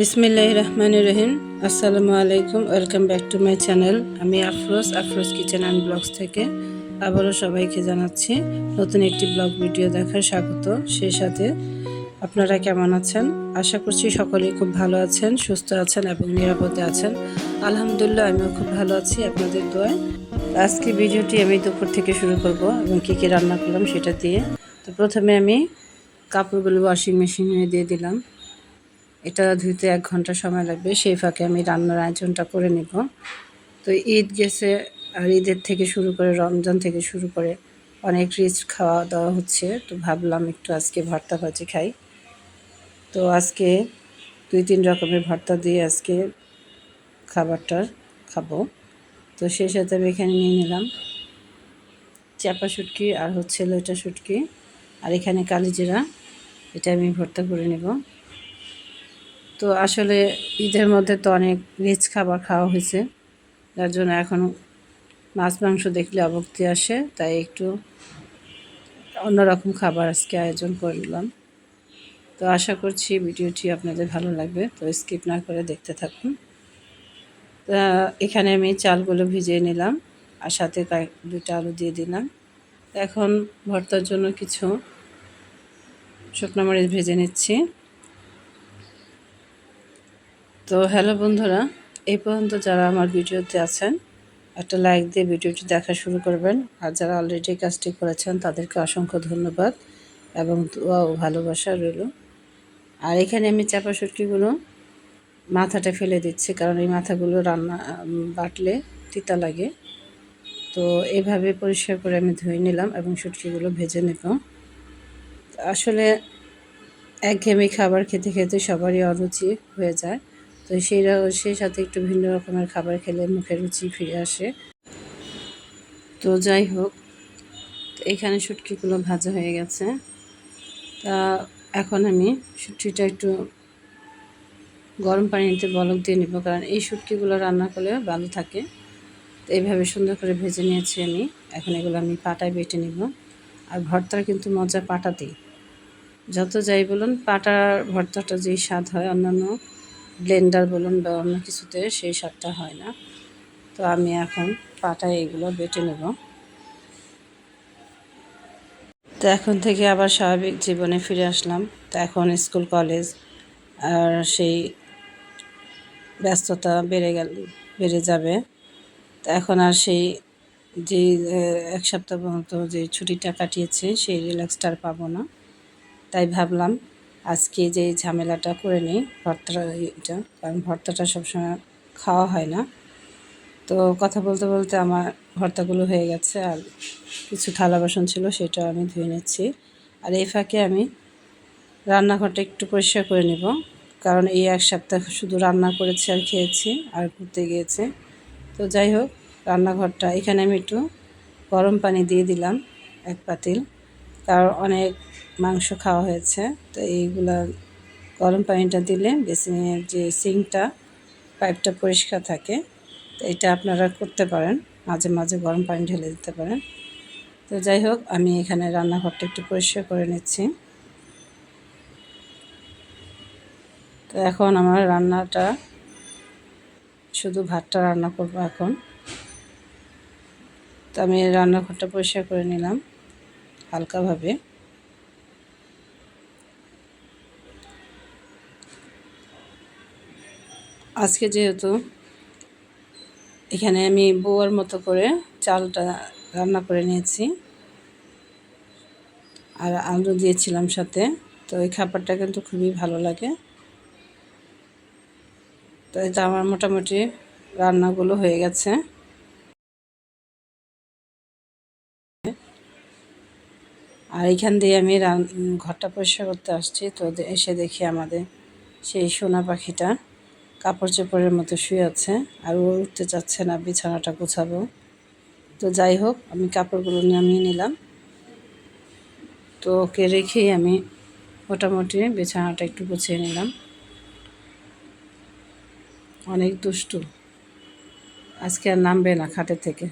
বিসমিল্লাহ রহমান রহিম আসসালামু আলাইকুম, welcome back to my channel. আমি Afroz Afroz kitchen and blogs থেকে। আবারও সবাইকে জানাচ্ছি, নতুন একটি ব্লগ ভিডিও দেখার স্বাগত। সেই সাথে আপনারা কেমন আছেন? আশা করছি সকলেই খুব ভালো আছেন, সুস্থ আছেন এবং নিরাপদে আছেন। আলহামদুলিল্লাহ, আমিও খুব ভালো আছি আপনাদের দোয়ায়। আজকে ভিডিওটি আমি দুপুর থেকে শুরু করব এবং কী কী রান্না করলাম সেটা দিয়ে। তো প্রথমে আমি কাপড়গুলো ওয়াশিং মেশিনে দিয়ে দিলাম। এটা ধুইতে এক ঘণ্টা সময় লাগবে, সেই ফাঁকে আমি রান্নার আয়োজনটা করে নেব। তো ঈদ গেছে, আর ঈদের থেকে শুরু করে রমজান থেকে শুরু করে অনেক রিচ খাওয়া দাওয়া হচ্ছে। তো ভাবলাম একটু আজকে ভর্তা ভাজি খাই। তো আজকে দুই তিন রকমের ভর্তা দিয়ে আজকে খাবারটা খাব। তো সেই সাথে আমি এখানে নিয়ে নিলাম চাপা শুটকি আর হচ্ছে লইটা শুটকি। আর এখানে কালিজিরা, এটা আমি ভর্তা করে নেব। তো আসলে ঈদের মধ্যে তো অনেক রিচ খাবার খাওয়া হয়েছে। যার জন্য এখন মাছ, মাংস দেখলে অবক্তি আসে, তাই একটু অন্যরকম খাবার আজকে আয়োজন করলাম তো আশা করছি ভিডিওটি আপনাদের ভালো লাগবে, তো স্কিপ না করে দেখতে থাকুন। তা এখানে আমি চালগুলো ভিজিয়ে নিলাম আর সাথে দুটা আলু দিয়ে দিলাম। এখন ভর্তার জন্য কিছু শুকনো মরিচ ভেজে নিচ্ছি। তো হ্যালো বন্ধুরা, এই পর্যন্ত যারা আমার ভিডিওতে আছেন, একটা লাইক দিয়ে ভিডিওটি দেখা শুরু করবেন। আর যারা অলরেডি কাজটি করেছেন, তাদেরকে অসংখ্য ধন্যবাদ এবং দোয়া ও ভালোবাসা রইল। আর এখানে আমি চাপা সুটকিগুলো মাথাটা ফেলে দিচ্ছি, কারণ এই মাথাগুলো রান্না বাটলে তিতা লাগে। তো এভাবে পরিষ্কার করে আমি ধুয়ে নিলাম এবং সুটকিগুলো ভেজে নেব। আসলে একঘেয়েমি খাবার খেতে খেতে সবারই অরুচি হয়ে যায়। তো সেই সেই সাথে একটু ভিন্ন রকমের খাবার খেলে মুখের রুচি ফিরে আসে। তো যাই হোক, এখানে শুটকিগুলো ভাজা হয়ে গেছে। তা এখন আমি শুটকিটা একটু গরম পানিতে বলক দিয়ে নেব, কারণ এই শুটকিগুলো রান্না করলে ভালো থাকে। তো এইভাবে সুন্দর করে ভেজে নিয়েছি আমি। এখন এগুলো আমি পাটায় বেটে নিব। আর ভর্তার কিন্তু মজা পাটাতেই। যত যাই বলুন, পাটার ভর্তাটা যেই স্বাদ হয় অন্যান্য ব্লেন্ডার বলুন বা অন্য কিছুতে সেই স্বাদটা হয় না। তো আমি এখন পাটায় এগুলো বেটে নেব। তো এখন থেকে আবার স্বাভাবিক জীবনে ফিরে আসলাম। তো এখন স্কুল, কলেজ আর সেই ব্যস্ততা বেড়ে গেল, বেড়ে যাবে। তো এখন আর সেই যে এক সপ্তাহ পর্যন্ত যে ছুটিটা কাটিয়েছে, সেই রিল্যাক্সটা আর পাবো না। তাই ভাবলাম আজকে যে ঝামেলাটা করে নিই, ভর্তাটা এটা কারণ ভর্তাটা সবসময় খাওয়া হয় না। তো কথা বলতে বলতে আমার ভর্তাগুলো হয়ে গেছে, আর কিছু থালা বাসন ছিল সেটা আমি ধুয়ে নিচ্ছি। আর এই ফাঁকে আমি রান্নাঘরটা একটু পরিষ্কার করে নেব, কারণ এই এক সপ্তাহ শুধু রান্না করেছি আর খেয়েছি, আর ঘুরতে গিয়েছে। তো যাই হোক, রান্নাঘরটা, এখানে আমি একটু গরম পানি দিয়ে দিলাম এক পাতিল, কারণ অনেক মাংস খাওয়া হয়েছে। তো এইগুলা গরম পানিটা দিলে বেসিনের যে সিঙ্কটা পাইপটা পরিষ্কার থাকে। তো এটা আপনারা করতে পারেন। মাঝে মাঝে গরম পানি ঢেলে দিতে পারেন। তো যাই হোক, আমি এখানে রান্নাঘরটা একটু পরিষ্কার করে নিচ্ছি। তো এখন আমার রান্নাটা, শুধু ভাতটা রান্না করব এখন। তো আমি রান্নাঘরটা পরিষ্কার করে নিলাম, হালকাভাবে। আজকে যেহেতু এখানে আমি বউয়ার মতো করে চালটা রান্না করে নিয়েছি আর আলু দিয়েছিলাম সাথে, তো এই খাবারটা কিন্তু খুবই ভালো লাগে। তো এটা আমার মোটামুটি রান্নাগুলো হয়ে গেছে। আর এখান দিয়ে আমি ঘরটা পরিষ্কার করতে আসছি, তো এসে দেখি আমাদের সেই সোনা পাখিটা। কাপড় চোপড়ের মতো শুয়ে আছে আর ও উঠতে চাচ্ছে না, বিছানাটা গোছাবো। তো যাই হোক, আমি কাপড়গুলো নামিয়ে নিলাম। তো ওকে রেখেই আমি মোটামুটি বিছানাটা একটু গুছিয়ে নিলাম। অনেক দুষ্টু। আজকে আর নামবে না খাটের থেকে।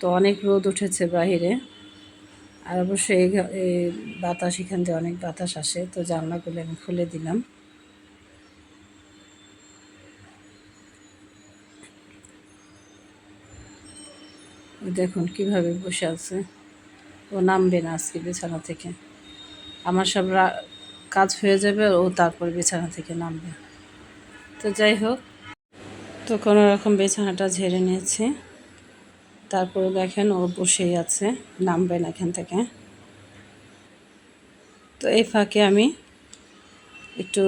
তো অনেক রোদ উঠেছে বাহিরে। আর অবশ্যই এই বাতাস এখান দিয়ে অনেক বাতাস আসে, তো জানলাগুলো আমি খুলে দিলাম। দেখুন কীভাবে বসে আছে। ও নামবে না আজকে বিছানা থেকে। আমার সব কাজ হয়ে যাবে, ও তারপর বিছানা থেকে নামবে। তো যাই হোক, তো কোনো রকম বিছানাটা ঝেড়ে নিয়েছি। তারপরে দেখেন ও বসেই আছে, নামবে না এখান থেকে। তো এই ফাঁকে আমি একটু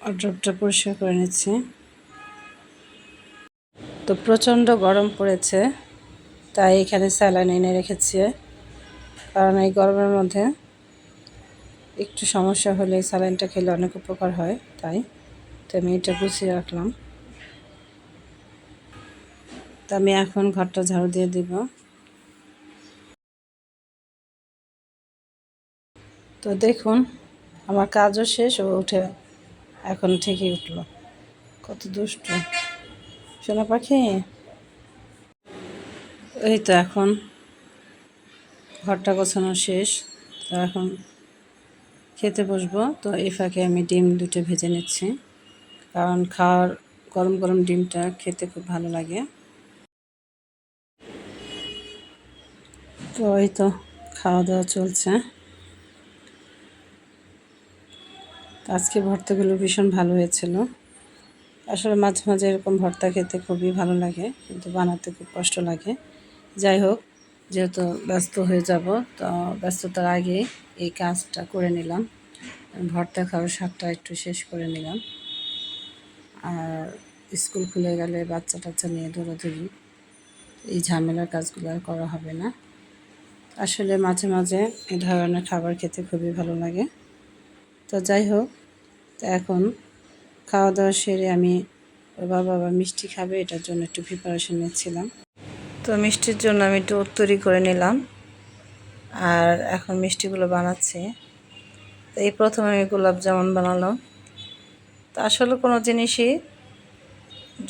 অড্রপটা পরিষ্কার করে নিচ্ছি। তো প্রচণ্ড গরম পড়েছে, তাই এখানে স্যালাইন এনে রেখেছি। কারণ এই গরমের মধ্যে একটু সমস্যা হলে স্যালাইনটা খেলে অনেক উপকার হয়, তাই। তো আমি এটা গুছিয়ে রাখলাম। তো আমি এখন ঘরটা ঝাড়ু দিয়ে দিব। তো দেখুন, আমার কাজও শেষ ও উঠে এখন ঠিকই উঠল। কত দুষ্ট। সোনা পাখি? এই তো এখন ঘরটা গোছানো শেষ। তো এখন খেতে বসবো। তো এই ফাঁকে আমি ডিম দুটো ভেজে নিচ্ছি। কারণ খাওয়ার গরম গরম ডিমটা খেতে খুব ভালো লাগে। তো এই তো খাওয়া দাওয়া চলছে। আজকে ভর্তাগুলো ভীষণ ভালো হয়েছিল। আসলে মাঝে মাঝে এরকম ভর্তা খেতে খুবই ভালো লাগে, কিন্তু বানাতে খুব কষ্ট লাগে। যাই হোক, যেহেতু ব্যস্ত হয়ে যাব, তো ব্যস্ততার আগে এই কাজটা করে নিলাম। ভর্তা খাওয়ার স্বাদটা একটু শেষ করে নিলাম। আর স্কুল খুলে গেলে বাচ্চা টাচ্চা নিয়ে দৌড়াদৌড়ি, এই ঝামেলার কাজগুলো আর করা হবে না। আসলে মাঝে মাঝে এ ধরনের খাবার খেতে খুবই ভালো লাগে। তো যাই হোক, তো এখন খাওয়া দাওয়া সেরে আমি ওর বাবা আবার মিষ্টি খাবে, এটার জন্য একটু প্রিপারেশন নিচ্ছিলাম। তো মিষ্টির জন্য আমি একটু তৈরি করে নিলাম। আর এখন মিষ্টিগুলো বানাচ্ছি। তো এই প্রথমে আমি গোলাপ জামুন বানালাম। তো আসলে কোনো জিনিসই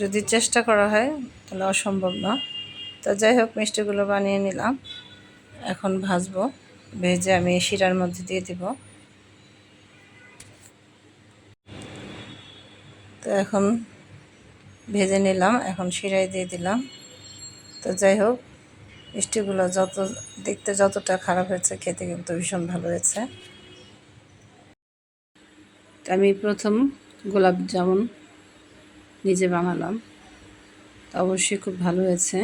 যদি চেষ্টা করা হয়, তাহলে অসম্ভব না। তো যাই হোক, মিষ্টিগুলো বানিয়ে নিলাম। এখন ভাজবো। ভেজে আমি শিরার মধ্যে দিয়ে দিব। তো এখন ভেজে নিলাম, এখন শিরাই দিয়ে দিলাম। তো যাই হোক, মিষ্টিগুলো যত, দেখতে যতটা খারাপ হয়েছে, খেতে কিন্তু ভীষণ ভালো হয়েছে। আমি প্রথম গোলাপ জামুন নিজে বানালাম। তো অবশ্যই খুব ভালো হয়েছে।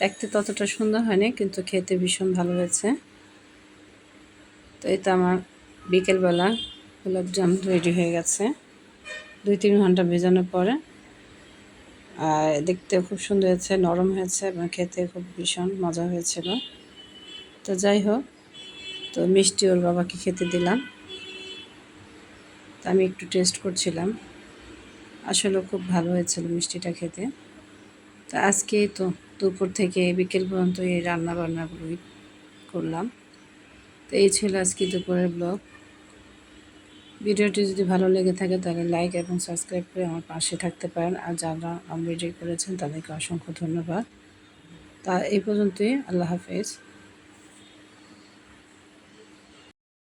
দেখতে ততটা সুন্দর হয়নি, কিন্তু খেতে ভীষণ ভালো হয়েছে। তো তো আমার বিকেলবেলা গোলাপ জামুন রেডি হয়ে গেছে। দুই তিন ঘণ্টা ভেজানোর পরে। আর দেখতে খুব সুন্দর হয়েছে, নরম হয়েছে এবং খেতে খুব ভীষণ মজা হয়েছিল। তো যাই হোক, তো মিষ্টি ওর বাবাকে খেতে দিলাম। তো আমি একটু টেস্ট করছিলাম। আসলে খুব ভালো হয়েছিল মিষ্টিটা খেতে। তো আজকে তো দুপুর থেকে বিকেল পর্যন্ত এই রান্না বান্নাগুলোই করলাম। তো এই ছিল আজকে দুপুরের ব্লগ। ভিডিওটি যদি ভালো লেগে থাকে তাহলে লাইক এবং সাবস্ক্রাইব করে আমার পাশে থাকতে পারেন। আর যারা আমি করেছেন তাদেরকে অসংখ্য ধন্যবাদ। তা এই পর্যন্তই, আল্লাহ হাফেজ।